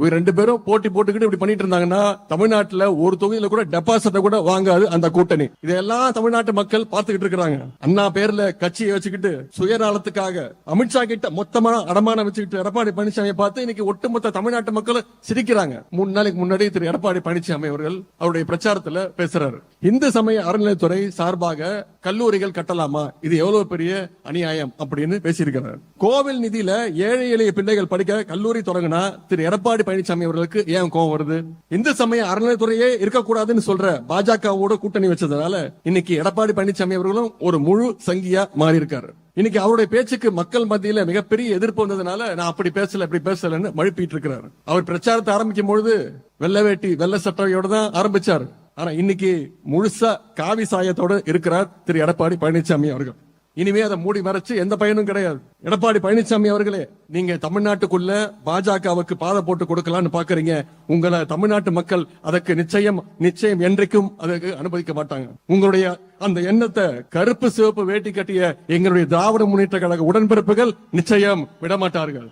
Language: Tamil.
இவங்க ரெண்டு பேரும் போட்டி போட்டுக்கிட்டு இப்படி பண்ணிட்டு இருந்தாங்கன்னா தமிழ்நாட்டுல ஒரு தொகுதியில கூட டெபாசிட்ட கூட வாங்காது அந்த கூட்டணி. இதெல்லாம் தமிழ்நாட்டு மக்கள் பார்த்துக்கிட்டு இருக்காங்க அண்ணா பேர்ல கட்சியை வச்சுக்கிட்டு சுயநலத்துக்காக அமித்ஷா கிட்ட மொத்தமா அடமானம் வச்சுக்கிட்டு எடப்பாடி பழனிசாமியை பார்த்து இன்னைக்கு ஒட்டுமொத்த தமிழ்நாட்டு மக்கள் சிரிக்கிறாங்க. மூணு நாளைக்கு முன்னாடி திரு எடப்பாடி பழனிசாமி அவர்கள் அவருடைய பிரச்சாரத்துல பேசுறாரு. இந்து சமய அறநிலையத்துறை சார்பாக கல்லூரிகள் கட்டலாமா? இது எவ்வளவு பெரிய அநியாயம் அப்படின்னு பேசியிருக்கிறார். கோவில் நிதியில ஏழை எளிய பிள்ளைகள் படிக்க கல்லூரி தொடங்கினா திரு எடப்பாடி பழனிசாமி அவர்களுக்கு ஏன் கோவம் வருது? இந்து சமய அறநிலையத்துறையே இருக்கக்கூடாதுன்னு சொல்ற பாஜகவோட கூட்டணி வச்சதுனால இன்னைக்கு எடப்பாடி பழனிசாமி அவர்களும் ஒரு முழு சங்கியா மாறி இருக்காரு இன்னைக்கு அவருடைய பேச்சுக்கு மக்கள் மத்தியில மிகப்பெரிய எதிர்ப்பு வந்ததுனால நான் அப்படி பேசல இப்படி பேசலன்னு மழுப்பிட்டு இருக்கிறாரு. அவர் பிரச்சாரத்தை ஆரம்பிக்கும் பொழுது வெள்ளை வேட்டி வெள்ளை சட்டையோட தான் ஆரம்பிச்சாரு. ஆனா இன்னைக்கு முழுசா காவி சாயத்தோட இருக்கிறார் திரு எடப்பாடி பழனிசாமி அவர்கள். இனிமே அதை மூடி மறைச்சு எந்த பயனும் கிடையாது. எடப்பாடி பழனிசாமி அவர்களே நீங்க தமிழ்நாட்டுக்குள்ள பாஜகவுக்கு பாதை போட்டு கொடுக்கலாம்னு பாக்குறீங்க. உங்களை தமிழ்நாட்டு மக்கள் அதற்கு நிச்சயம் நிச்சயம் என்றைக்கும் அதற்கு அனுமதிக்க மாட்டாங்க. உங்களுடைய அந்த எண்ணத்தை கருப்பு சிவப்பு வேட்டி கட்டிய எங்களுடைய திராவிட முன்னேற்ற கழக உடன்பிறப்புகள் நிச்சயம் விடமாட்டார்கள்.